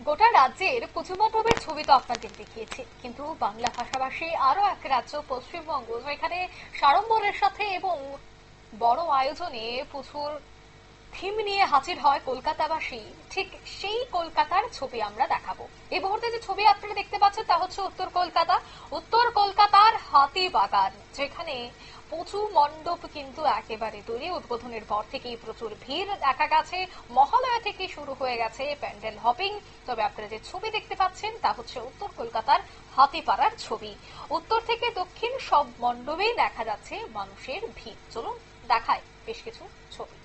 গোটা রাজ্যের পুজোমণ্ডপের ছবি তো আপনাদের দেখিয়েছি। কিন্তু বাংলা ভাষাভাষী আরও এক রাজ্য, পশ্চিমবঙ্গ, যেখানে সাড়ম্বরের সাথে এবং বড় আয়োজনে পুজোর থিম নিয়ে হাজির হয় কলকাতাবাসী। ঠিক সেই কলকাতার ছবি আমরা দেখাবো। এই মুহূর্তে যে ছবি আপনারা দেখতে পাচ্ছেন তা হচ্ছে উত্তর কলকাতা। উত্তর কলকাতার হাতিবাগান, যেখানে প্রচুর মণ্ডপ কিন্তু একেবারে তৈরি। উদ্বোধনের পর থেকেই প্রচুর ভিড় দেখা গেছে। মহালয়া থেকে শুরু হয়ে গেছে প্যান্ডেল হপিং। তবে আপনারা যে ছবি দেখতে পাচ্ছেন তা হচ্ছে উত্তর কলকাতার হাতিপাড়ার ছবি। উত্তর থেকে দক্ষিণ সব মণ্ডপেই দেখা যাচ্ছে মানুষের ভিড়। চলুন দেখায় বেশ কিছু ছবি।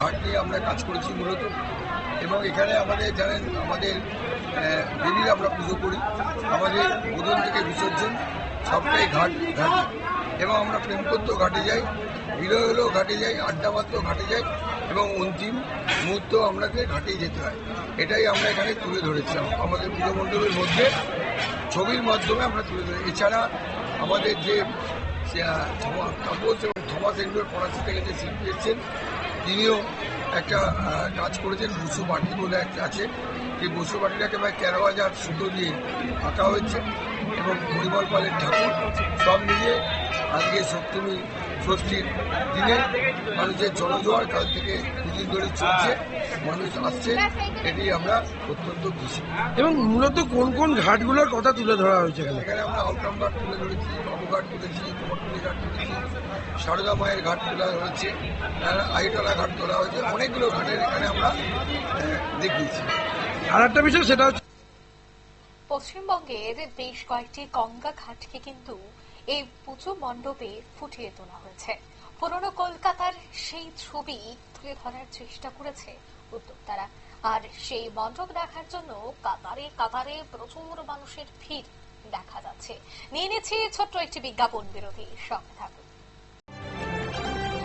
হাট নিয়ে আমরা কাজ করেছি মূলত। এবং এখানে আমাদের জানেন আমাদের আহ, দেবীর আমরা পুজো করি। আমাদের বোধন থেকে বিসর্জন সবটাই ঘাট ঘাট এবং আমরা প্রেম করতেও ঘাটে যাই বিরয় হলেও ঘাটে যাই আড্ডা মারতেও ঘাটে যাই এবং অন্তিম মুহূর্ত আমাদের ঘাটেই যেতে হয়। এটাই আমরা এখানে তুলে ধরেছিলাম আমাদের পুজো মণ্ডপের মধ্যে ছবির মাধ্যমে আমরা তুলে ধরি এছাড়া আমাদের যে তাপস এবং থমাস এগুলোর ফরাসি থেকে যে শিল্পী এসেছেন তিনিও একটা কাজ করেছেন, বসু বাটি বলে একটা আছে। এই বসু বাটিটাকে প্রায় তেরো হাজার সুতো দিয়ে আঁকা হয়েছে এবং পরিমল পালের ঠাকুর। সব মিলিয়ে আজকে সপ্তমী ষষ্ঠীর দিনে মানুষের জনজোয়ার কাল থেকে দুদিন ধরে চলছে। মানুষ আসছে এটি আমরা অত্যন্ত খুশি। এবং মূলত কোন কোন ঘাটগুলোর কথা তুলে ধরা হয়েছে এখানে? এখানে আমরা আউটরাম ঘাট তুলে ধরেছি বাবুঘাট তুলেছি ঘাট তুলেছি সারদা মায়ের ঘাট তোলা হয়েছে আইটলা ঘাট তোলা হয়েছে। অনেকগুলো ঘাটের এখানে আমরা দেখিয়েছি। আর একটা বিষয় সেটা হচ্ছে পশ্চিমবঙ্গের বেশ কয়েকটি গঙ্গা ঘাটকে কিন্তু এই পুজো মণ্ডপে ফুটিয়ে তোলা হয়েছে। পুরনো কলকাতার সেই ছবি তুলে ধরার চেষ্টা করেছে উদ্যোক্তারা। আর সেই মণ্ডপ দেখার জন্য কাতারে কাতারে প্রচুর মানুষের ভিড় দেখা যাচ্ছে। নিয়ে নিচ্ছি ছোট্ট একটি বিজ্ঞাপন বিরোধী সঙ্গে থাকুন